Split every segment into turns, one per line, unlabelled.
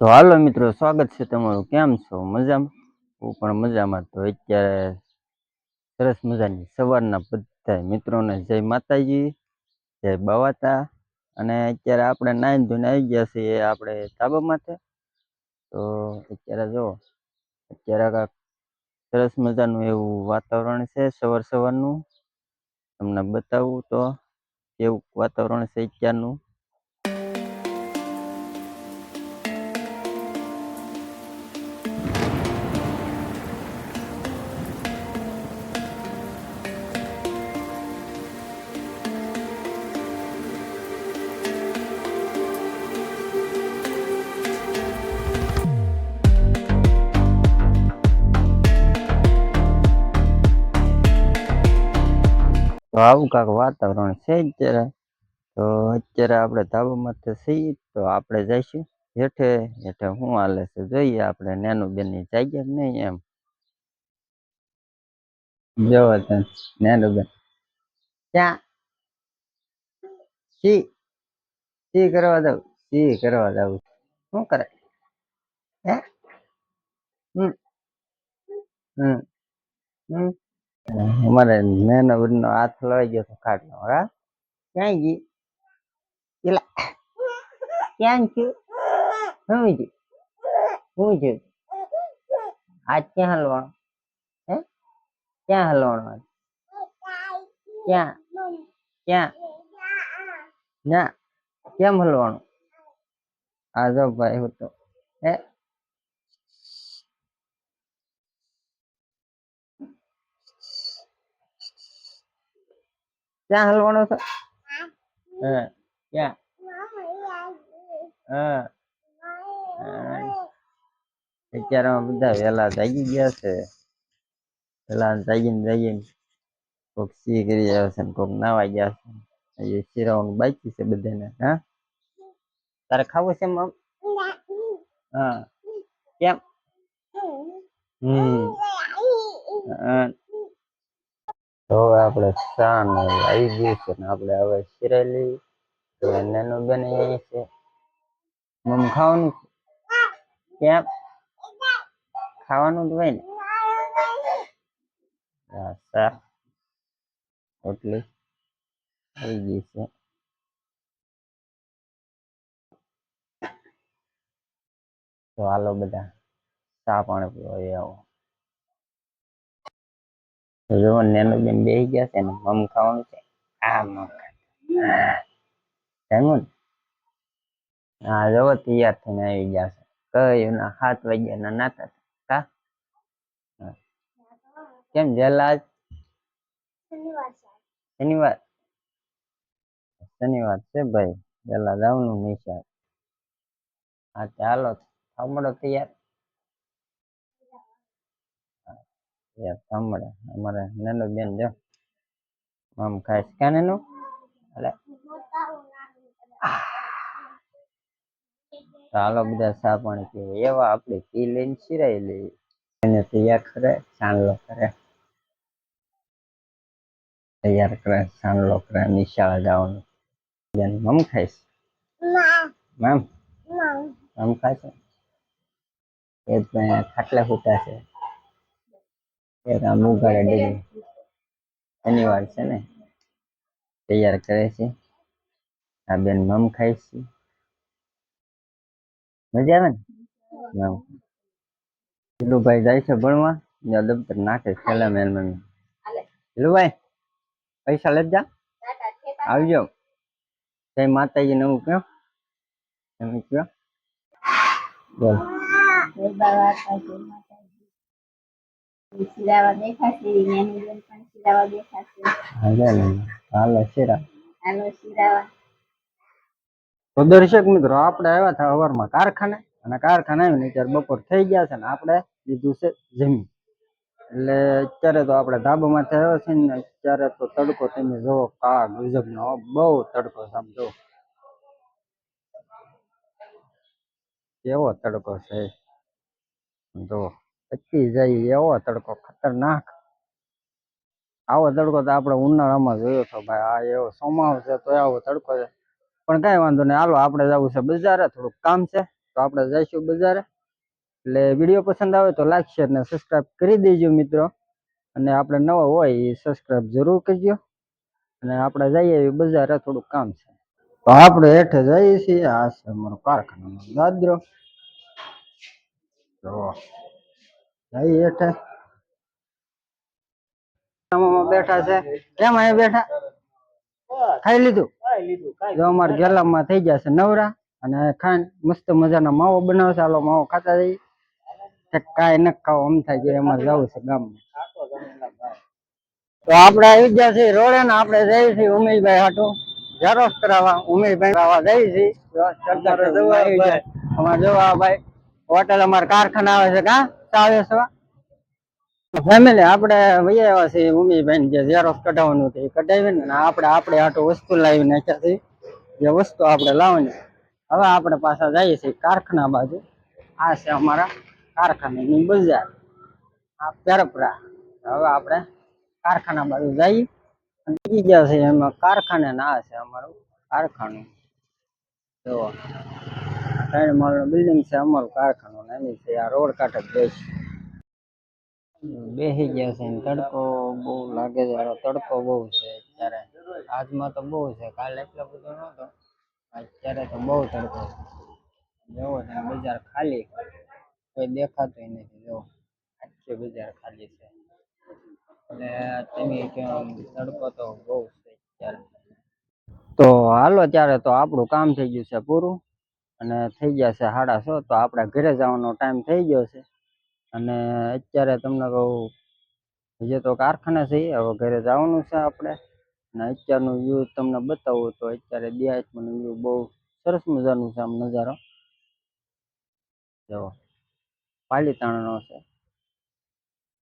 તો હાલો મિત્રો, સ્વાગત છે તમારું. કેમ છો? મજામાં? હું પણ મજામાં. તો અત્યારે સરસ મજાની સવારના બધા મિત્રોને જય માતાજી, જય બાવાતા. અને અત્યારે આપણે નાઈન ધોઈને આવી ગયા છીએ આપણે ધાબા માથે તો અત્યારે જો, અત્યારે સરસ મજાનું એવું વાતાવરણ છે સવાર સવારનું તમને બતાવું તો કેવું વાતાવરણ છે અત્યારનું? તો આવું કાંક વાતાવરણ છે અત્યારે, તો અત્યારે આપણે ધાબા માથે છીએ, તો આપણે જઈશું હેઠે હેઠે શું હાલે છે, જોઈએ આપણે નેનું બેનની જાગ્યા નહીં એમ. જોવો તમે નેનું બેન ક્યાં? સી સી કરવા દઉં, સી કરવા દઉં. શું કરે? હે? હમ હમ હમ. અમારે નેનો બેનનો હાથ લઈ ગયો તો ખાટલો હા? ક્યાં ગઈ? એલા, ક્યાં ગયું શું છે શું છે આ ક્યાં હલવાનો? હે? ક્યાં હલવાનો ક્યાં? ક્યાં? ના, કેમ હલવાનું? આ જો ભાઈ હું તો, હે? ક્યાં હલવાનો છે? હા. ક્યાં? હા. હા. અત્યારે અમે બધા વહેલા જાગી ગયા છે. વહેલા જાગીને જાગીને કોક સી કરી જાય છે ને કોક નાવા ગયા છે. હજી શિરાવાનું બાકી છે બધાને હા? તારે ખાવું છે મમ હા. કેમ? હમ. હા. તો હવે આપણે ચા ને આવી ગયું છે ને આપણે હવે સિરાઈ લઈ તો નાનું બેન અહીંયા છે. મમ ખાવાનું ક્યાં ખાવાનું જ હોય ને? હા ચા રોટલી આવી ગઈ છે. તો હાલો બધા, ચા પાણી પીવા આવો. જો નેનો બેન બેસી ગયા છે ને મમ ખાવાનું છે આ મમ જમ્યું ને હા જો તૈયાર થઈને આવી ગયા છે. કઈ ના સાત વાગ્યાના નાતા કા? કેમ જલા શનિવાર શનિવાર? છે ભાઈ. પેલા જવાનું નિશાળ હા ચાલો થાંભળો તૈયાર. યાર અમારે નાનો બેન જો, આમ ખાઈશ ક્યાં નેનું? એટલે ચાલો બધા સા પાણી પીવા. એવા આપણે પી લઈને સિરાઈ લઈએ એને તૈયાર કરે ચાંદલો કરે. તૈયાર કરે ચાંદલો કરે, નિશાળે જવાનું બેન, મમ ખાઈશ મમ? મમ. ખાશે એ જ ખાટલા ખૂટા છે. ઉઘાડે શનિવાર છે ને. તૈયાર કરે છે. આ બેન મમ ખાય છે. મજા આવે ને? મમ ભાઈ જાય છે ભણવા. ત્યાં દફતર નાખે છેલ્લા મેલ મમ્મી. ભાઈ પૈસા લેજ જા. આવજો. જય માતાજી નવું કયો એમ કયો બોલ.
સિલાવા દેખાશે એની બેન પણ સિલાવા દેખાશે.
હાલે હાલે શેરા.
હાલો સિલાવા
તો દર્શક મિત્રો આપણે આવ્યા હતા સવારમાં કારખાને અને કારખાને આવીને અત્યારે બપોર થઈ ગયા છે ને આપણે લીધું છે જમી એટલે અત્યારે તો આપણે ધાબામાંથી આવ્યો છે ને અત્યારે તો તડકો તમે જોવો કાળા ગજબનો બહુ તડકો આમ જો કેવો તડકો છે જો પચી જાય એવો તડકો ખતરનાક. આવો તડકો તો આપણે ઉનાળામાં જોયો હતો ભાઈ, આ એવો સોમાવ છે તો આવો તડકો છે. પણ કાંઈ વાંધો નહીં, હાલો આપણે જવું છે બજારે, થોડુંક કામ છે, તો આપણે જઈશું બજારે. એટલે વીડિયો પસંદ આવે તો લાઈક શેર ને સબસ્ક્રાઈબ કરી દેજો મિત્રો. અને આપણે નવા હોય એ સબસ્ક્રાઈબ જરૂર કરજો. અને આપણે જઈએ બજારે, થોડુંક કામ છે. તો આપણે હેઠે જઈએ છીએ, આ છે અમારો કારખાનાનો દાદરો. તો જઈએ હેઠે બેઠા છે. કેમ અહીંયા બેઠા? ખાઈ લીધું? જો અમારે ગેલામાં થઈ જશે નવરા અને ખાઈને મસ્ત મજાના માવો બનાવશે હાલો માવો ખાતા જઈએ. કાંઈ ન ખાવ આમ થાય કે અમારે જવું છે ગામમાં. તો આપણે આવી ગયા છીએ રોડે ને આપણે જઈએ છીએ ઉમેશભાઈ હાટું. ઝેરોક્ષ કરાવવા. ઉમેશભાઈ કરાવવા જઈએ છીએ. જો જવા અમારે જોવા ભાઈ હોટેલ અમારે કારખાના આવે છે કા? છે. ફેમિલી, આપણે વહી આવ્યા છીએ ઉમેશભાઈ જે ઝેરોક્ષ કઢાવવાનું હતું એ કઢાવીને ને આપણે આપણે આટો વસ્તુ લાવી નાખ્યા છે જે વસ્તુ આપણે લાવવાની. હવે આપણે પાછા જઈએ છીએ કારખાના બાજુ. આ છે અમારા કારખાનાની બજાર. આ પેરપરા. હવે આપણે કારખાના બાજુ જઈએ. બીજી છે એમાં કારખાને ના છે અમારું કારખાનું. જો, ત્રણ બિલ્ડિંગ છે અમારું કારખાનું. એની છે રોડ કાંઠે બેસ. બેસી ગયા છે તડકો બહુ લાગે છે તડકો બહુ છે અત્યારે. આજમાં તો બહુ છે, કાલે એટલો બધો નહોતો અત્યારે તો બહુ તડકો છે. બજાર ખાલી કોઈ દેખાતું નથી જો આખી બજાર ખાલી છે. એટલે તમે તડકો તો બહુ છે અત્યારે. તો હાલો, ત્યારે તો આપણું કામ થઈ ગયું છે પૂરું. અને થઈ ગયા છે સાડા છ, તો આપણે ઘરે જવાનો ટાઈમ થઈ ગયો છે. અને અત્યારે તમને કહું, હજી તો કારખાને છે, હવે ઘરે જવાનું છે આપણે. અને અત્યારનું વ્યૂ તમને બતાવું, તો અત્યારે દિયાસમાનું વ્યૂ બહુ સરસ મજાનું છે આમ નજારો. જો, પાલીતાણાનો છે.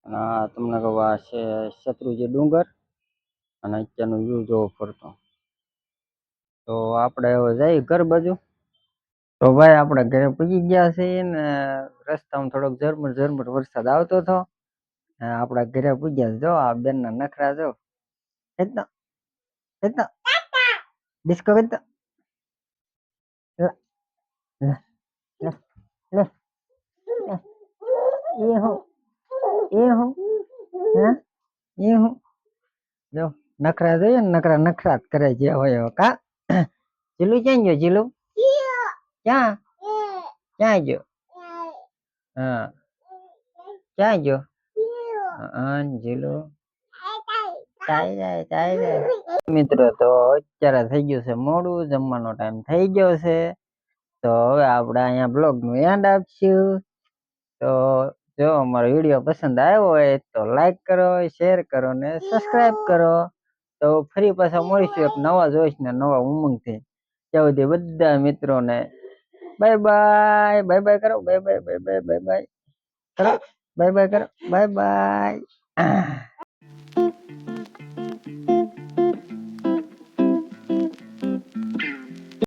અને આ તમને કહું, આ છે શત્રુજી ડુંગર. અને અત્યારનું વ્યૂ જોવો ફરતો. તો આપણે હવે જઈએ ઘર બાજુ. તો ભાઈ આપણે ઘરે પૂગી ગયા છીએ ને રસ્તામાં થોડોક ઝરમર ઝરમર વરસાદ આવતો હતો આપણા ઘરે પૂગ્યા છે. જો, આ બેન ના નખરા જો. એ હું જો, નખરા જોઈએ નખરા નખરા જ કરે જે હોય. કા? જીલું ક્યાં ગયો જીલું ક્યાં ક્યાં ગયો હા ક્યાં ગયો હા જીલું ચાઈ જાય ચાઈ જાય મિત્રો તો અત્યારે થઈ ગયું છે મોડું જમવાનો ટાઈમ થઈ ગયો છે તો હવે આપણે અહીંયા બ્લોગનું એન્ડ આપશું તો જો અમારો વીડિયો પસંદ આવ્યો હોય તો લાઈક કરો શેર કરો ને સબસ્ક્રાઇબ કરો તો ફરી પાછા મળીશું એક નવા જોઈશ ને નવા ઉમંગથી ત્યાં સુધી બધા મિત્રોને બાય બાય બાય બાય કરો bye bye bye bye bye bye કરો બાય બાય કરો બાય બાય